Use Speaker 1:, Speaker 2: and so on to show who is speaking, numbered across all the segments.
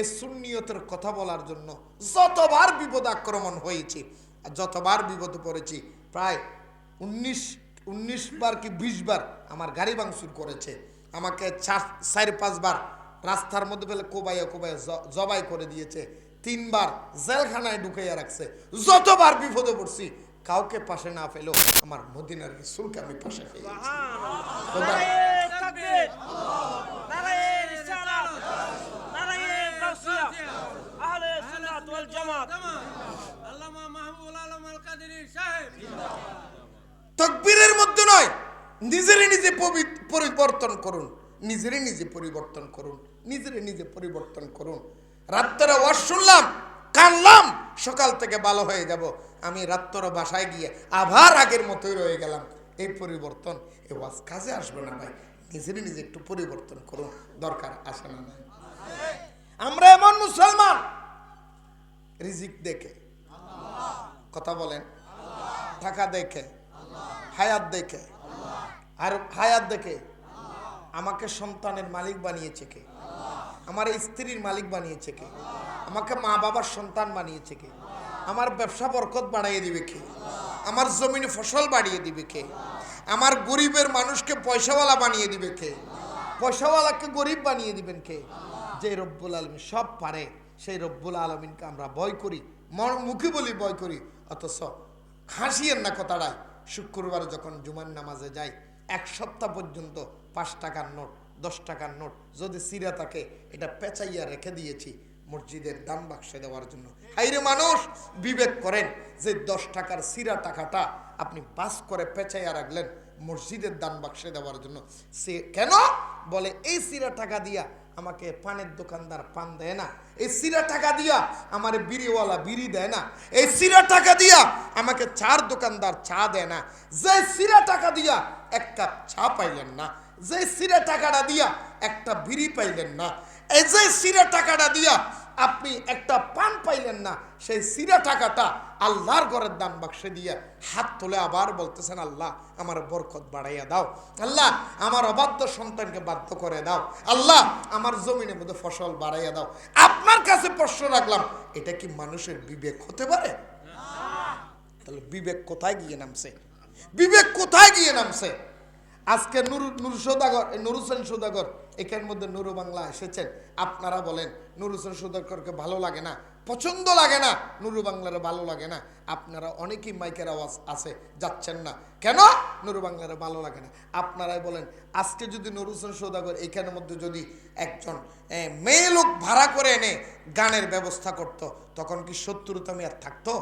Speaker 1: এই সুন্নিয়তের কথা বলার জন্য যতবার বিপদ আক্রমণ হয়েছি আর যতবার বিপদে পড়েছি প্রায় উনিশ উনিশ বার কি বিশ বার আমার গাড়ি ভাঙচুর করেছে। আমাকে চার চার পাঁচবার রাস্তার মধ্যে ফেলে কোবাইয়া কোবাইয়া জবাই করে দিয়েছে। তিনবার জেলখানায় ঢুকাইয়া রাখছে। যতবার বিপদে পড়ছি কাউকে পাশে না পেলেও আমার মদিনার রসুলকে আমি পাশে পেয়েছি নিজেরই নিজে পরিবর্তন করুন। নিজেরই নিজে পরিবর্তন করুন। নিজেরই নিজে পরিবর্তন করুন। রাত্রে ওয়াজ শুনলাম, কানলাম, সকাল থেকে ভালো হয়ে যাব। আমি রাত্র বাসায় গিয়ে আবার আগের মতোই রয়ে গেলাম। এই পরিবর্তন এ ওয়াজ কাজে আসবে না ভাই। নিজেরই নিজে একটু পরিবর্তন করুন। দরকার আসে না ভাই। আমরা এমন মুসলমান। রিজিক দেখে। কথা বলেন। টাকা দেখে। হায়াত দেখে। আর হায়াত দেখে। আমাকে সন্তানের মালিক বানিয়েছে কে? আমার স্ত্রীর মালিক বানিয়েছে কে? আমাকে মা বাবার সন্তান বানিয়েছে কে? আমার ব্যবসা বরকত বাড়াইয়ে দিবে কে? আমার জমিনে ফসল বাড়িয়ে দিবে কে? আমার গরিবের মানুষকে পয়সাওয়ালা বানিয়ে দিবে কে? পয়সাওয়ালাকে গরিব বানিয়ে দিবেন কে? যে রব্বুল আলমিন সব পারে, সেই রব্বুল আলমিনকে আমরা ভয় করি, মন মুখে বলি ভয় করি, অথচ হাসিয়েন না কথাটাই শুক্রবার যখন জুমার নামাজে যাই এক সপ্তাহ পর্যন্ত পাঁচ টাকার নোট, দশ টাকার নোট যদি সিরা থাকে, এটা পেঁচাইয়া রেখে দিয়েছি মসজিদের দান বাক্সে দেওয়ার জন্য। হাইরে মানুষ, বিবেক করেন যে দশ টাকার সিরা টাকাটা আপনি পাস করে পেঁচাইয়া রাখলেন মসজিদের দান বাক্সে দেওয়ার জন্য। সে কেন? বলে, এই সিরা টাকা দিয়া আমাকে পানের দোকানদার পান দেয় না। এই সিরা টাকা দিয়া আমার বিড়িওয়ালা বিড়ি দেয় না। এই সিরা টাকা দিয়া আমাকে চার দোকানদার চা দেয় না। যে সিরা টাকা দিয়া এক কাপ চা পাইলেন না যে সিরা টাকাটা দিয়া একটা বিড়ি পাইলেন না, এই যে সিরা টাকাটা দিয়া আপনি একটা পান পাইলেন না, সেই সিরা টাকাটা আল্লাহর ঘরের দান বাক্সে দিয়ে হাত তুলে আবার বলতেছেন, আল্লাহ, আমার বরকত বাড়াইয়া দাও। আল্লাহ, আমার অবাধ্য সন্তানকে বাধ্য করে দাও। আল্লাহ, আমার জমিনের মধ্যে ফসল বাড়াইয়া দাও। আপনার কাছে প্রশ্ন রাখলাম, এটা কি মানুষের বিবেক হতে পারে? তাহলে বিবেক কোথায় গিয়ে নামছে? বিবেক কোথায় গিয়ে নামছে? আজকে নুর নুর সৌদাগর নুর হোসেন সৌদাগর এখানের মধ্যে নুরু বাংলা এসেছেন। আপনারা বলেন, নুর হোসেন সৌদাগরকে ভালো লাগে না? পছন্দ লাগে না? নুরু বাংলার ভালো লাগে না? আপনারা অনেকেই মাইকের আওয়াজ আছে, যাচ্ছেন না। কেন? নুরু বাংলার ভালো লাগে না। আপনারাই বলেন, আজকে যদি নুর হোসেন সৌদাগর এখানের মধ্যে যদি একজন মেয়ে লোক ভাড়া করে এনে গানের ব্যবস্থা করত, তখন কি শত্রুতা মেয়াদ থাকতো?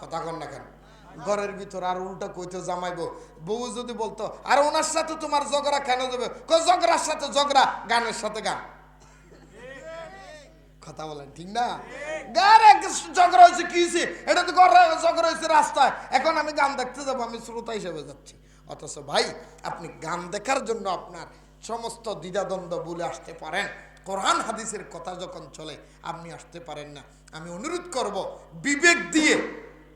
Speaker 1: কথা কন না কেন। ঘরের ভিতর আর উল্টা কইতে জামাইবো। বউ যদি বলতো, আর ওনার সাথে তোমার ঝগড়া কেন যাবে? ঝগড়ার সাথে ঝগড়া, গানের সাথে গান। কথা বলেন, ঠিক না? গার ঝগড়া হয়েছে, কি হয়েছে? এটা তো ঝগড়া হয়েছে রাস্তায়। এখন আমি গান দেখতে যাব, আমি শ্রোতা হিসেবে যাচ্ছি। অথচ ভাই, আপনি গান দেখার জন্য আপনার সমস্ত দ্বিধাদ্বন্দ্ব বলে আসতে পারেন। কোরআন হাদিসের কথা যখন চলে, আপনি আসতে পারেন না। আমি অনুরোধ করব, বিবেক দিয়ে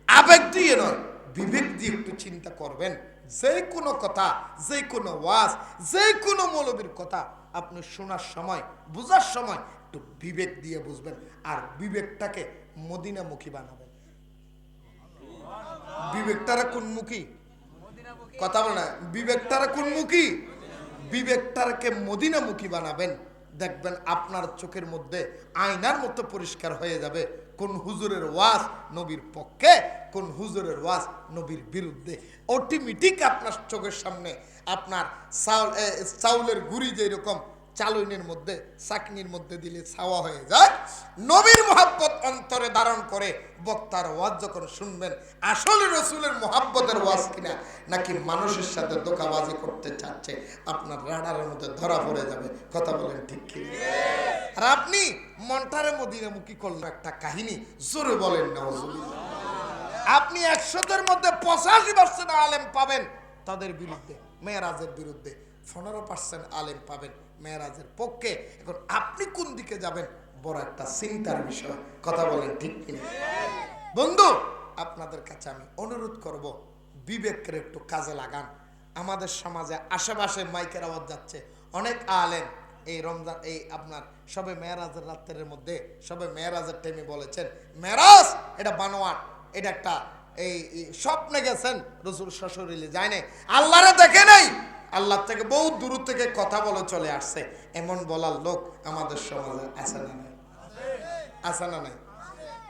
Speaker 1: আবেগ দিয়ে নয় বিবেক দিয়ে একটু চিন্তা করবেন। যে কোনো কথা যে কোনো ওয়াজ যে কোনো মৌলবীর কথা আপনি শোনার সময়, বোঝার সময় একটু বিবেক দিয়ে বুঝবেন আর বিবেকটাকে মদিনামুখী বানাবেন। বিবেকটারা কোনমুখী? কথা বলে না। কোনমুখী? বিবেকটাকে মদিনামুখী বানাবেন। দেখবেন আপনার চোখের মধ্যে আয়নার মতো পরিষ্কার হয়ে যাবে। কোন হুজুরের ওয়াজ নবীর পক্ষে, কোন হুজুরের ওয়াজ নবীর বিরুদ্ধে। অটোমেটিক আপনার চোখের সামনে আপনার চাউল চাউলের গুড়ি যেরকম চালুনের মধ্যে চাকনির মধ্যে দিলে ছাওয়া হয়ে যায়। নবীর মোহাব্বত অন্তরে ধারণ করে বক্তার ওয়াজ যখন শুনবেন, আসলে রসুলের মোহাব্বতের ওয়াজ কিনা, নাকি মানুষের সাথে দোকাবাজি করতে চাচ্ছে, আপনার রাডারের মধ্যে ধরা পড়ে যাবে। কথা বলেন ঠিক কি আর আপনি মন্টারে মদিনামুখী করলেন একটা কাহিনী, জোরে বলেন না আপনি একশোদের মধ্যে পঁচাশি পার্সেন্ট আলেম পাবেন তাদের বিরুদ্ধে, মেয়েরাজের বিরুদ্ধে। পনেরো পার্সেন্ট আলেম পাবেন মেয়েরাজের পক্ষে। এখন আপনি কোন দিকে যাবেন? বড় একটা চিন্তার বিষয়। কথা বলেন ঠিক কিনা? বন্ধু, আপনাদের কাছে আমি অনুরোধ করব, বিবেকের একটু কাজে লাগান। আমাদের সমাজে আশেপাশে মাইকের আওয়াজ যাচ্ছে। অনেক আলেম এই রমজান, এই আপনার সবে মেয়েরাজের রাত্রের মধ্যে, সবে মেয়েরাজের টাইমে বলেছেন মেরাজ এটা বানোয়াট, এটা একটা এই এই স্বপ্নে গেছেন, রসুল শ্বশুরিলে যায় নাই আল্লাহরে দেখে নাই আল্লাহ থেকে বহু দূর থেকে কথা বলে চলে আসছে। এমন বলার লোক আমাদের সমাজে আছে না নাই? আছে না নাই?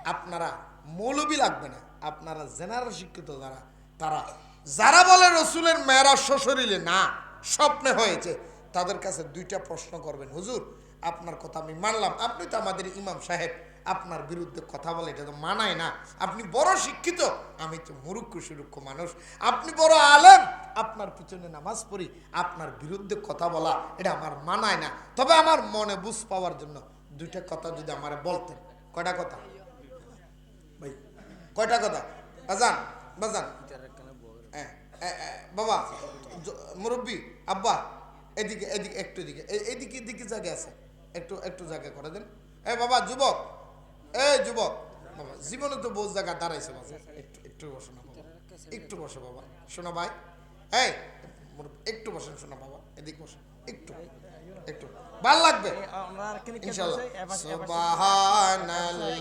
Speaker 1: আপনারা মৌলবি লাগবে না। আপনারা জেনারেল শিক্ষিত যারা, তারা যারা বলে রসুলের মেয়েরা শ্বশুরিলে না, স্বপ্নে হয়েছে, তাদের কাছে দুইটা প্রশ্ন করবেন। হুজুর, আপনার কথা আমি মানলাম। আপনি তো আমাদের ইমাম সাহেব। আপনার বিরুদ্ধে কথা বলে, এটা তো মানায় না। আপনি বড় শিক্ষিত, আমি তো মুরুক্ষ সুরুক্ষ মানুষ। আপনি বড় আলেম, আপনার পিছনে নামাজ পড়ি, আপনার বিরুদ্ধে কথা বলা, এটা আমার মানায় না। তবে আমার মনে বুঝ পাওয়ার জন্য দুইটা কথা যদি আমার বলতেন। কয়টা কথা? ভাই, কয়টা কথা? বাজান বাজান। বাবা মুরব্বী, আব্বা, এদিকে এদিকে, একটু এদিকে এদিকে এদিকে জায়গা আছে। একটু একটু জায়গা করে দেন। এ, বাবা, যুবক এই যুবক বাবা জীবনে তো বহু জায়গা দাঁড়াইছে বাবা। একটু একটু বসো না বাবা। একটু বসো বাবা। শোনো ভাই। এই একটু বসেন শোনো বাবা। এদিক বসো একটু একটু। ভালো লাগবে? ইনশাআল্লাহ সুবহানাল্লাহ